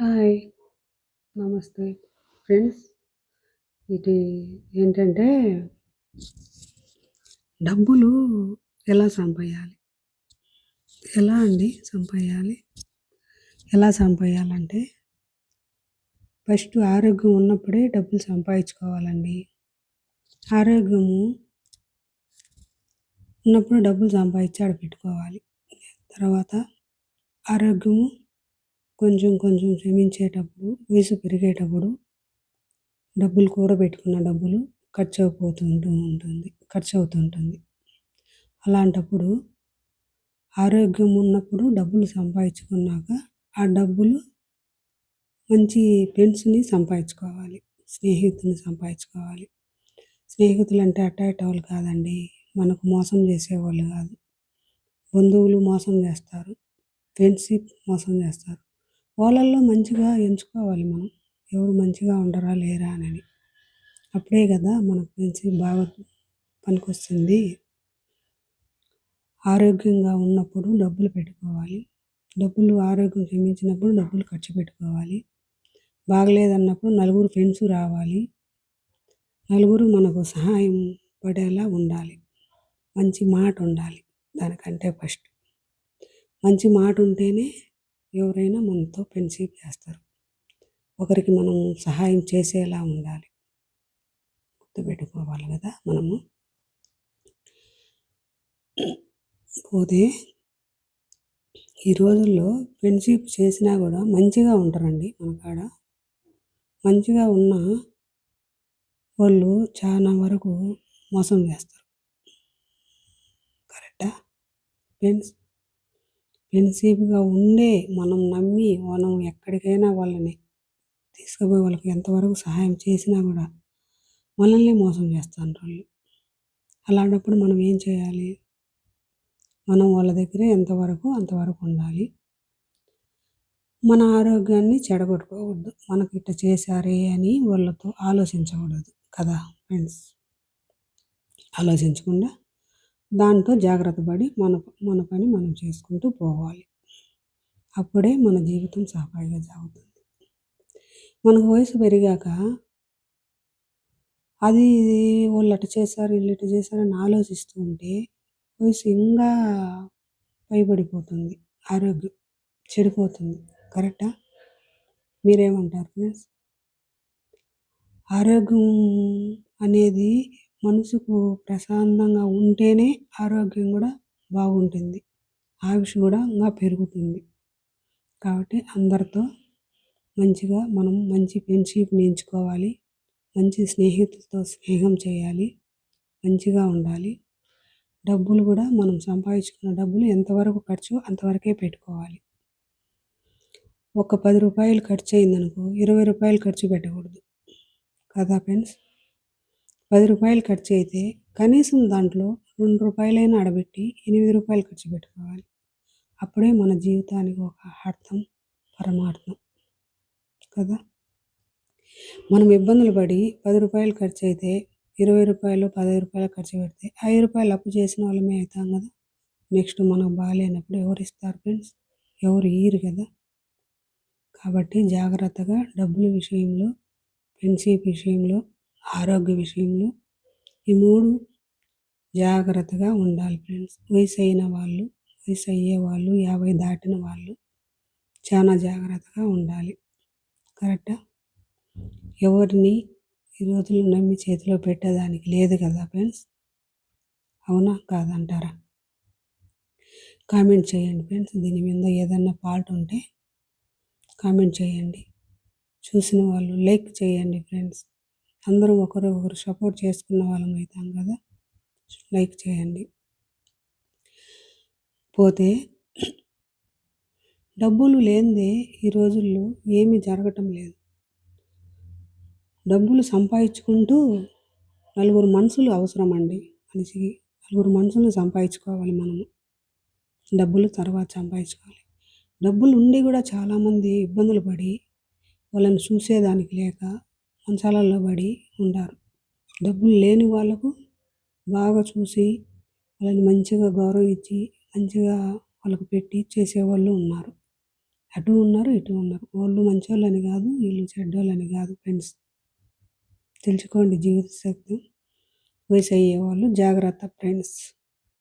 Hi నమస్తే. Friends ఇది ఏంటంటే డబ్బులు ఎలా సంపాయాలి? ఎలా అండి సంపాయాలి? ఎలా సంపాయాలంటే ఫస్ట్ ఆరోగ్యం ఉన్నప్పుడే డబ్బులు సంపాదించుకోవాలండి. ఆరోగ్యము ఉన్నప్పుడు డబ్బులు సంపాదించి ఆడ పెట్టుకోవాలి తర్వాత ఆరోగ్యము కొంచెం కొంచెం శ్రమించేటప్పుడు వయసు పెరిగేటప్పుడు డబ్బులు కూడబెట్టుకున్న డబ్బులు ఖర్చు అయిపోతుంటూ ఉంటుంది ఖర్చు అవుతుంటుంది అలాంటప్పుడు ఆరోగ్యం ఉన్నప్పుడు డబ్బులు సంపాదించుకున్నాక ఆ డబ్బులు మంచి ఫ్రెండ్స్ని సంపాదించుకోవాలి స్నేహితుని సంపాదించుకోవాలి. స్నేహితులు అంటే అట్టాటోళ్ళు కాదండి మనకు మోసం చేసేవాళ్ళు కాదు. బంధువులు మోసం చేస్తారు ఫ్రెండ్షిప్ మోసం చేస్తారు. వాళ్ళల్లో మంచిగా ఎంచుకోవాలి మనం. ఎవరు మంచిగా ఉండరా లేరా అని అప్పుడే కదా మనకు మంచి బాగా పనికొస్తుంది. ఆరోగ్యంగా ఉన్నప్పుడు డబ్బులు పెట్టుకోవాలి. డబ్బులు ఆరోగ్యం క్షమించినప్పుడు డబ్బులు ఖర్చు పెట్టుకోవాలి. బాగలేదన్నప్పుడు నలుగురు ఫ్రెండ్స్ రావాలి. నలుగురు మనకు సహాయం పడేలా ఉండాలి. మంచి మాట ఉండాలి దానికంటే ఫస్ట్. మంచి మాట ఉంటేనే ఎవరైనా మనతో ఫ్రెండ్షిప్ చేస్తారు ఒకరికి మనం సహాయం చేసేలా ఉండాలి. గుర్తుపెట్టుకోవాలి కదా మనము. పోతే ఈ రోజుల్లో ఫ్రెండ్షిప్ చేసినా కూడా మంచిగా ఉంటారండి మన కాడ. మంచిగా ఉన్న వాళ్ళు చాలా వరకు మోసం చేస్తారు కరెక్టా? ఫ్రెండ్స్ ఫ్రెండ్షిప్గా ఉండే మనం నమ్మి మనం ఎక్కడికైనా వాళ్ళని తీసుకుపోయి వాళ్ళకి ఎంతవరకు సహాయం చేసినా కూడా మనల్ని మోసం చేస్తారు వాళ్ళు. అలాంటప్పుడు మనం ఏం చేయాలి? మనం వాళ్ళ దగ్గరే ఎంతవరకు అంతవరకు ఉండాలి? మన ఆరోగ్యాన్ని చెడగొట్టుకోకూడదు. మనకి ఇట్లా చేశారే అని వాళ్ళతో ఆలోచించకూడదు కదా ఫ్రెండ్స్. ఆలోచించకుండా దాంతో జాగ్రత్త పడి మన మన పని మనం చేసుకుంటూ పోవాలి. అప్పుడే మన జీవితం సాఫాయిగా సాగుతుంది. మనకు వయసు పెరిగాక అది వాళ్ళు అటు చేశారు వీళ్ళు ఇటు చేశారని ఆలోచిస్తూ ఉంటే వయసు ఇంకా పైబడిపోతుంది. ఆరోగ్యం చెడిపోతుంది. కరెక్టా? మీరేమంటారు ఫ్రెండ్స్? ఆరోగ్యం అనేది మనసుకు ప్రశాంతంగా ఉంటేనే ఆరోగ్యం కూడా బాగుంటుంది. ఆయుష్ కూడా ఇంకా పెరుగుతుంది. కాబట్టి అందరితో మంచిగా మనం మంచి ఫ్రెండ్షిప్ ఎంచుకోవాలి మంచి స్నేహితులతో స్నేహం చేయాలి. మంచిగా ఉండాలి. డబ్బులు కూడా మనం సంపాదించుకున్న డబ్బులు ఎంతవరకు ఖర్చు అంతవరకే పెట్టుకోవాలి. ఒక పది రూపాయలు ఖర్చు అయిందనుకో ఇరవై రూపాయలు ఖర్చు పెట్టకూడదు. కదా ఫ్రెండ్స్? పది రూపాయలు ఖర్చు అయితే కనీసం దాంట్లో రెండు రూపాయలైనా అడబెట్టి ఎనిమిది రూపాయలు ఖర్చు పెట్టుకోవాలి. అప్పుడే మన జీవితానికి ఒక అర్థం పరమార్థం కదా? మనం ఇబ్బందులు పడి పది రూపాయలు ఖర్చు అయితే ఇరవై రూపాయలు పదహైదు రూపాయలు ఖర్చు పెడితే ఐదు రూపాయలు అప్పు చేసిన వాళ్ళమే అవుతాం కదా? నెక్స్ట్ మనకు బాగాలేనప్పుడు ఎవరు ఇస్తారు ఫ్రెండ్స్? ఎవరు ఇయ్యరు కదా? కాబట్టి జాగ్రత్తగా డబ్బుల విషయంలో ఫ్రెండ్షిప్ విషయంలో ఆరోగ్య విషయంలో ఈ మూడు జాగ్రత్తగా ఉండాలి ఫ్రెండ్స్. వయసు అయిన వాళ్ళు వయసు అయ్యే వాళ్ళు యాభై దాటిన వాళ్ళు చాలా జాగ్రత్తగా ఉండాలి. కరెక్టా? ఎవరిని ఈ రోజులు నమ్మి చేతిలో పెట్టేదానికి లేదు కదా ఫ్రెండ్స్. అవునా కాదంటారా? కామెంట్ చేయండి ఫ్రెండ్స్. దీని మీద ఏదన్నా ఫాల్ట్ ఉంటే కామెంట్ చేయండి. చూసిన వాళ్ళు లైక్ చేయండి ఫ్రెండ్స్. అందరం ఒకరు ఒకరు సపోర్ట్ చేసుకున్న వాళ్ళం అవుతాం కదా. లైక్ చేయండి. పోతే డబ్బులు లేనిదే ఈ రోజుల్లో ఏమీ జరగటం లేదు. డబ్బులు సంపాదించుకుంటూ నలుగురు మనుషులు అవసరం అండి మనిషికి. నలుగురు మనుషులు సంపాదించుకోవాలి మనము. డబ్బులు తర్వాత సంపాదించుకోవాలి. డబ్బులు ఉండి కూడా చాలామంది ఇబ్బందులు పడి వాళ్ళని చూసేదానికి లేక మంచాలలో పడి ఉంటారు. డబ్బులు లేని వాళ్ళకు బాగా చూసి వాళ్ళని మంచిగా గౌరవం ఇచ్చి మంచిగా వాళ్ళకు పెట్టి చేసేవాళ్ళు ఉన్నారు. అటు ఉన్నారు ఇటు ఉన్నారు. వాళ్ళు మంచోళ్ళని కాదు వీళ్ళు చెడ్డోళ్ళని కాదు ఫ్రెండ్స్. తెలుసుకోండి జీవిత సత్యం వయసు అయ్యేవాళ్ళు జాగ్రత్త ఫ్రెండ్స్.